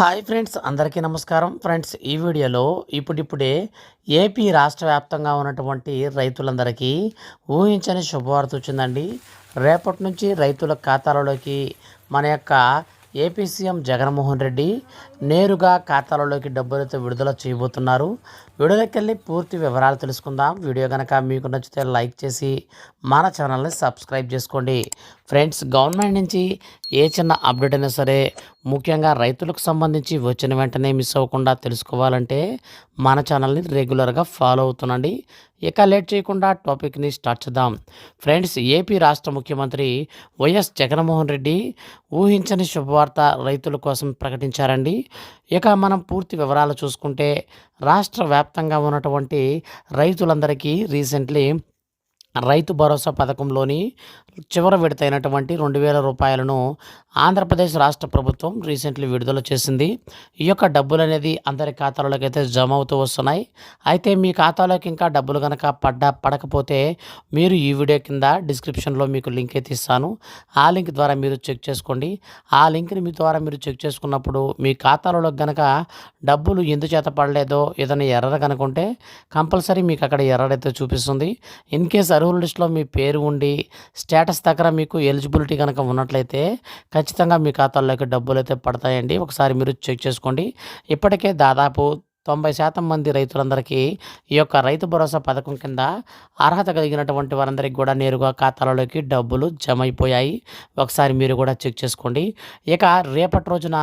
Hi friends అందరికీ నమస్కారం. Friends ఈ వీడియోలో ఇప్పుడిప్పుడే ఏపీ రాష్ట్ర వ్యాప్తంగా ఉన్నటువంటి రైతులందరికీ ఊహించని శుభవార్త వచ్చిందండి. రేపటి నుంచి రైతుల ఖాతాలలోకి మన యొక్క ఏపీ సీఎం జగన్మోహన్ రెడ్డి నేరుగా ఖాతాలలోకి డబ్బులతో విడుదల చేయబోతున్నారు. విడుదలకెళ్ళి పూర్తి వివరాలు తెలుసుకుందాం. వీడియో కనుక మీకు నచ్చితే లైక్ చేసి మన ఛానల్ని సబ్స్క్రైబ్ చేసుకోండి. ఫ్రెండ్స్ గవర్నమెంట్ నుంచి ఏ చిన్న అప్డేట్ అయినా సరే ముఖ్యంగా రైతులకు సంబంధించి వచ్చిన వెంటనే మిస్ అవ్వకుండా తెలుసుకోవాలంటే మన ఛానల్ని రెగ్యులర్గా ఫాలో అవుతుండండి. ఇక లేట్ చేయకుండా టాపిక్ని స్టార్ట్ చేద్దాం. ఫ్రెండ్స్ ఏపీ రాష్ట్ర ముఖ్యమంత్రి వైఎస్ జగన్మోహన్ రెడ్డి ఊహించని శుభవార్త రైతుల కోసం ప్రకటించారండి. ఇక మనం పూర్తి వివరాలు చూసుకుంటే రాష్ట్ర వ్యాప్తంగా ఉన్నటువంటి రైతులందరికీ రీసెంట్లీ రైతు భరోసా పథకంలోని చివరి విడత అయినటువంటి రెండు వేల రూపాయలను ఆంధ్రప్రదేశ్ రాష్ట్ర ప్రభుత్వం రీసెంట్లీ విడుదల చేసింది. ఈ యొక్క డబ్బులు అనేది అందరి ఖాతాలోకి అయితే జమ అవుతూ వస్తున్నాయి. అయితే మీ ఖాతాలోకి ఇంకా డబ్బులు కనుక పడ్డా పడకపోతే మీరు ఈ వీడియో కింద డిస్క్రిప్షన్లో మీకు లింక్ అయితే ఇస్తాను. ఆ లింక్ ద్వారా మీరు చెక్ చేసుకోండి. ఆ లింక్ని మీ ద్వారా మీరు చెక్ చేసుకున్నప్పుడు మీ ఖాతాలలో కనుక డబ్బులు ఎందుచేత పడలేదో ఏదైనా ఎర్ర కనుకుంటే కంపల్సరీ మీకు అక్కడ ఎర్రడైతే చూపిస్తుంది. ఇన్ కేస్ అర్హుల లిస్టులో మీ పేరు ఉండి స్టేటస్ దగ్గర మీకు ఎలిజిబిలిటీ కనుక ఉన్నట్లయితే ఖచ్చితంగా మీ ఖాతాల్లోకి డబ్బులు అయితే పడతాయండి. ఒకసారి మీరు చెక్ చేసుకోండి. ఇప్పటికే దాదాపు తొంభై శాతం మంది రైతులందరికీ ఈ యొక్క రైతు భరోసా పథకం కింద అర్హత కలిగినటువంటి వారందరికీ కూడా నేరుగా ఖాతాలలోకి డబ్బులు జమ అయిపోయాయి ఒకసారి మీరు కూడా చెక్ చేసుకోండి. ఇక రేపటి రోజున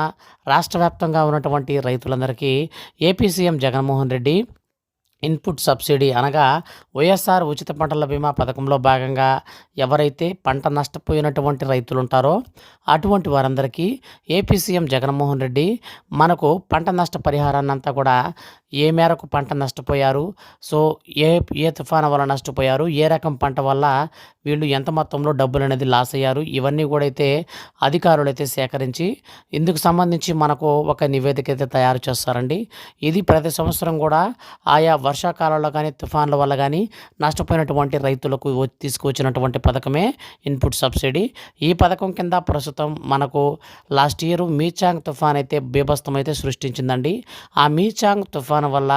రాష్ట్ర వ్యాప్తంగా ఉన్నటువంటి రైతులందరికీ AP CM Jaganmohan Reddy input subsidy అనగా వైఎస్ఆర్ ఉచిత పంటల బీమా పథకంలో భాగంగా ఎవరైతే పంట నష్టపోయినటువంటి రైతులు ఉంటారో అటువంటి వారందరికీ ఏపీ సీఎం జగన్మోహన్ రెడ్డి మనకు పంట నష్ట పరిహారాన్ని అంతా కూడా ఏ మేరకు పంట నష్టపోయారు సో ఏ ఏ తుఫాను వల్ల నష్టపోయారు ఏ రకం పంట వల్ల వీళ్ళు ఎంత మొత్తంలో డబ్బులు అనేది లాస్ అయ్యారు ఇవన్నీ కూడా అయితే అధికారులు అయితే సేకరించి ఇందుకు సంబంధించి మనకు ఒక నివేదిక అయితే తయారు చేస్తారండి. ఇది ప్రతి సంవత్సరం కూడా ఆయా వర్షాకాలంలో కానీ తుఫాన్ల వల్ల కానీ నష్టపోయినటువంటి రైతులకు తీసుకొచ్చినటువంటి పథకమే ఇన్పుట్ సబ్సిడీ. ఈ పథకం కింద ప్రస్తుతం మనకు లాస్ట్ ఇయర్ మీచాంగ్ తుఫాన్ అయితే బీభత్సం అయితే సృష్టించిందండి. ఆ మీచాంగ్ తుఫాన్ వల్ల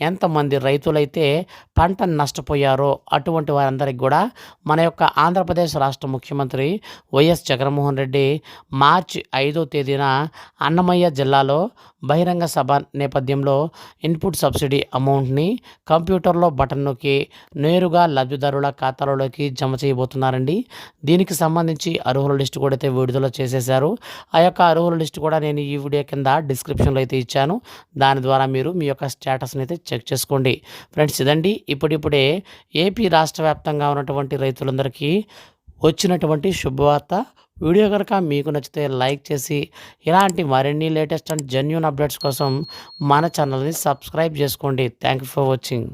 ఎంతమంది రైతులైతే పంట నష్టపోయారో అటువంటి వారందరికి కూడా మన యొక్క ఆంధ్రప్రదేశ్ రాష్ట్ర ముఖ్యమంత్రి వైఎస్ జగన్మోహన్ రెడ్డి మార్చి ఐదో తేదీన అన్నమయ్య జిల్లాలో బహిరంగ సభ నేపథ్యంలో ఇన్పుట్ సబ్సిడీ అమౌంట్ని కంప్యూటర్లో బటన్ నొక్కి నేరుగా లబ్ధిదారుల ఖాతాలలోకి జమ చేయబోతున్నారండి. దీనికి సంబంధించి అర్హుల లిస్టు కూడా అయితే విడుదల చేసేశారు. ఆ యొక్క అర్హుల లిస్టు కూడా నేను ఈ వీడియో కింద డిస్క్రిప్షన్లో అయితే ఇచ్చాను. దాని ద్వారా మీరు మీ యొక్క స్టేటస్ని అయితే చెక్ చేసుకోండి. ఫ్రెండ్స్ ఇదండి. ఇప్పుడిప్పుడే ఏపీ రాష్ట్ర వ్యాప్తంగా ఉన్నటువంటి రైతులందరికీ వచ్చినటువంటి శుభవార్త. వీడియో కనుక మీకు నచ్చితే లైక్ చేసి ఇలాంటి మరిన్ని లేటెస్ట్ అండ్ జెన్యున్ అప్డేట్స్ కోసం మన ఛానల్ని సబ్స్క్రైబ్ చేసుకోండి. Thank you for watching.